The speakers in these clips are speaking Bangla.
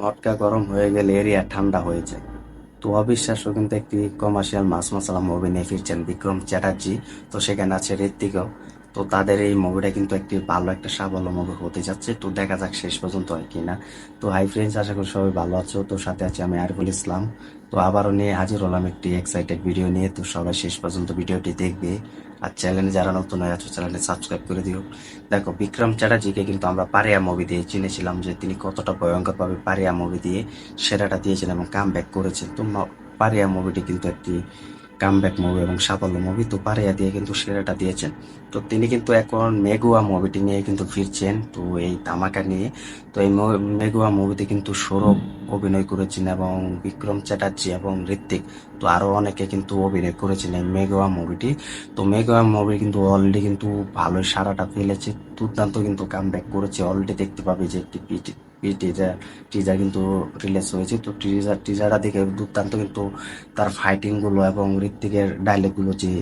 মটকা গরম হয়ে গেলে এরিয়া ঠান্ডা হয়ে যায়। তো অবিশ্বাস্য কিন্তু একটি কমার্শিয়াল মাছ মশলা মুভি নিয়ে ফিরছেন বিক্রম চ্যাটার্জি। তো সেখানে আছে ঋত্বিকও তো তাদের এই মুভিটা কিন্তু একটি ভালো একটা মুভি হতে যাচ্ছে। তো দেখা যাক শেষ পর্যন্ত হয় কিনা। তো হাই ফ্রেন্ডস আশা করি সবাই ভালো আছো। তো সাথে আছি আমি আরিফুল ইসলাম। তো আবারও নিয়ে হাজির হলাম একটি এক্সাইটেড ভিডিও নিয়ে। তো সবাই শেষ পর্যন্ত ভিডিওটি দেখবে। আর চ্যানেলে যারা নতুন হয়ে আছো চ্যানেলে সাবস্ক্রাইব করে দিও। দেখো, বিক্রম চ্যাটার্জিকে কিন্তু আমরা পারিয়া মুভি দিয়ে চিনেছিলাম যে তিনি কতটা ভয়ঙ্করভাবে পারিয়া মুভি দিয়ে সেরাটা দিয়েছেন এবং কাম ব্যাক করেছেন। তো ন- পারিয়া মুভিটি কিন্তু একটি কামব্যাক মুভি এবং সাফল্য মুভি তো পারিয়া দিয়ে কিন্তু সেরাটা দিয়েছেন। তো তিনি কিন্তু এখন মেগুয়া মুভিটি নিয়ে কিন্তু ফিরছেন তো এই তামাকা নিয়ে। তো এই মেগুয়া মুভিতে কিন্তু সৌরভ অভিনয় করেছেন এবং বিক্রম চ্যাটার্জি এবং ঋত্বিক তো আরও অনেকে কিন্তু অভিনয় করেছেন এই মেগুয়া মুভিটি তো মেগুয়া মুভি কিন্তু অলরেডি কিন্তু ভালোই সারাটা ফেলেছে। দুর্দান্ত কিন্তু কামব্যাক করেছে। অলরেডি দেখতে পাবে যে একটি টিজার টিজার কিন্তু রিলিজ হয়েছে। তো টিজার টিজারটা দেখে দুর্দান্ত কিন্তু তার ফাইটিংগুলো এবং ঋত্বিকের ডায়লগগুলো যে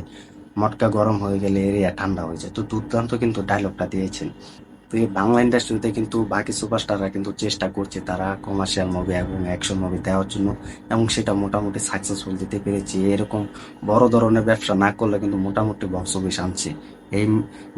মটকা গরম হয়ে গেলে এরিয়া ঠান্ডা হয়ে যায়। তো দুর্দান্ত কিন্তু ডায়লগটা দিয়েছেন। তো এই বাংলা ইন্ডাস্ট্রিতে কিন্তু বাকি সুপারস্টাররা কিন্তু চেষ্টা করছে তারা কমার্শিয়াল মুভি এবং অ্যাকশন মুভি দেওয়ার জন্য এবং সেটা মোটামুটি সাকসেসফুল দিতে পেরেছে। এরকম বড় ধরনের ব্যবসা না করলে কিন্তু মোটামুটি বক্স অফিস আনছে। এই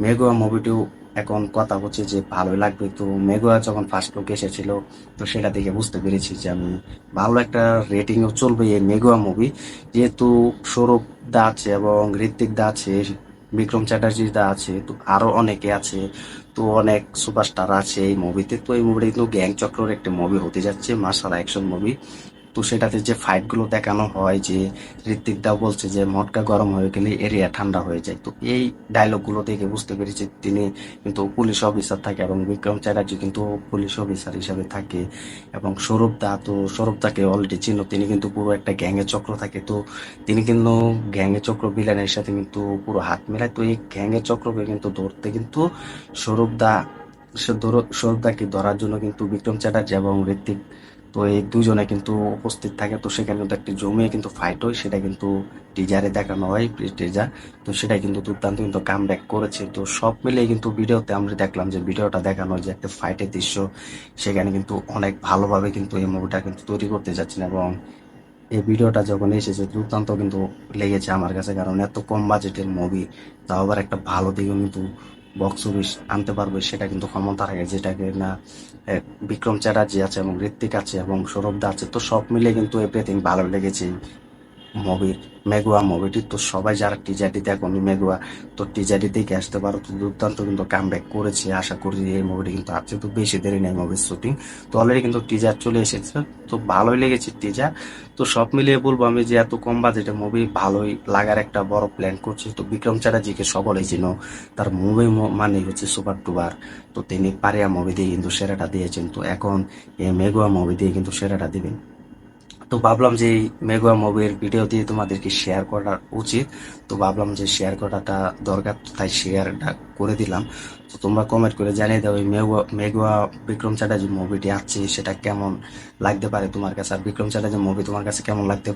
মেঘুয়া মুভিটিও এখন কথা হচ্ছে যে ভালোই লাগবে। তো মেগুয়া যখন ফার্স্ট লুক এসেছিল, তো সেটা দেখে বুঝতে পেরেছি যে আমি ভালো একটা রেটিংও চলবে এই মেগুয়া মুভি যেহেতু সৌরভ দা আছে এবং ঋত্বিক দা আছে, বিক্রম চ্যাটার্জি দা আছে, তো আরও অনেকে আছে, তো অনেক সুপারস্টার আছে এই মুভিতে তো এই মুভিটা কিন্তু গ্যাং চক্রের একটা মুভি হতে যাচ্ছে মার্শাল অ্যাকশন মুভি তো সেটাতে যে ফাইটগুলো দেখানো হয়, যে ঋত্বিক দা বলছে যে মটকা গরম হয়ে গেলে এরিয়া ঠান্ডা হয়ে যায়। তো এই ডায়লগগুলো দেখে বুঝতে পেরেছি তিনি কিন্তু পুলিশ অফিসার থাকে এবং বিক্রম চ্যাটার্জি কিন্তু পুলিশ অফিসার হিসাবে থাকে এবং সৌরভ দা তো সৌরভ দাকে অলরেডি চিহ্ন তিনি কিন্তু পুরো একটা গ্যাংয়ের চক্র থাকে। তো তিনি কিন্তু গ্যাংয়ের চক্র বিলানের সাথে কিন্তু পুরো হাত মেলায়। তো এই গ্যাংয়ের চক্রকে কিন্তু ধরতে কিন্তু সৌরভ দা সৌরভ দাকে ধরার জন্য কিন্তু বিক্রম চ্যাটার্জি এবং ঋত্বিক তো এই দুজনে কিন্তু উপস্থিত থাকে। তো সেখানে কিন্তু একটি জমিয়ে কিন্তু ফাইট হয়, সেটা কিন্তু টিজারে দেখানো হয় টিজার তো সেটা কিন্তু দুর্দান্ত কিন্তু কাম ব্যাক করেছে। তো সব মিলিয়ে কিন্তু ভিডিওতে আমরা দেখলাম যে ভিডিওটা দেখানো যে একটা ফাইটের দৃশ্য, সেখানে কিন্তু অনেক ভালোভাবে কিন্তু এই মুভিটা কিন্তু তৈরি করতে যাচ্ছেন এবং এই ভিডিওটা যখন এসেছে, দুর্দান্ত কিন্তু লেগেছে আমার কাছে। কারণ এত কম বাজেটের মুভি তাও আবার একটা ভালো দিকে কিন্তু বক্স অফিস আনতে পারবে, সেটা কিন্তু ক্ষমতা রাখে যেটাকে না বিক্রম চ্যাটার্জি আছে এবং ঋত্বিক আছে এবং সৌরভ দা আছে, তো সব মিলে কিন্তু এভরিথিং ভালো লেগেছে। মুভির মেগুয়া মুভিটি তো সবাই যারা টিজারটি দেখো মেগুয়া, তো টিজারটি দেখে আসতে পারো। তো দুর্দান্ত কিন্তু কাম ব্যাক করেছে, আশা করি এই মুভিটি কিন্তু আছে তো বেশি দেরি নেই মুভির শুটিং তো অলরেডি কিন্তু টিজার চলে এসেছে। তো ভালোই লেগেছে টিজার তো সব মিলিয়ে বলব আমি যে এত কম বাজেটের মুভি ভালোই লাগার একটা বড় প্ল্যান করছি। তো বিক্রম চ্যাটার্জিকে সকলেই চিনো, তার মুভি মানে হচ্ছে সুপার টুবার তো তিনি পারিয়া মুভি দিয়ে কিন্তু সেরাটা দিয়েছেন। তো এখন এই মেগুয়া মুভি দিয়ে কিন্তু সেরাটা দিবেন। তো ভাবলাম যে মেগুয়া মুভির ভিডিও দিয়ে তোমাদেরকে শেয়ার করা উচিত। তো ভাবলাম যে শেয়ার করাটা দরকার তাই শেয়ারটা করে দিলাম। তো তোমরা কমেন্ট করে জানিয়ে দাও এই মেগুয়া মেঘুয়া বিক্রম চ্যাটার্জি মুভিটি আছে সেটা কেমন লাগতে পারে তোমার কাছে? আর বিক্রম চ্যাটার্জি মুভি তোমার কাছে কেমন লাগতে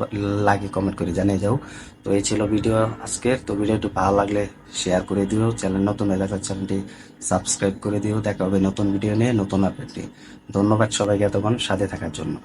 লাগে কমেন্ট করে জানিয়ে যাও তো এই ছিল ভিডিও আজকের। তো ভিডিওটি ভালো লাগলে শেয়ার করে দিও। চ্যানেল নতুন থাকলে চ্যানেলটি সাবস্ক্রাইব করে দিও। দেখা হবে নতুন ভিডিও নিয়ে, নতুন আপডেট নিয়ে। ধন্যবাদ সবাইকে এতক্ষণ সাথে থাকার জন্য।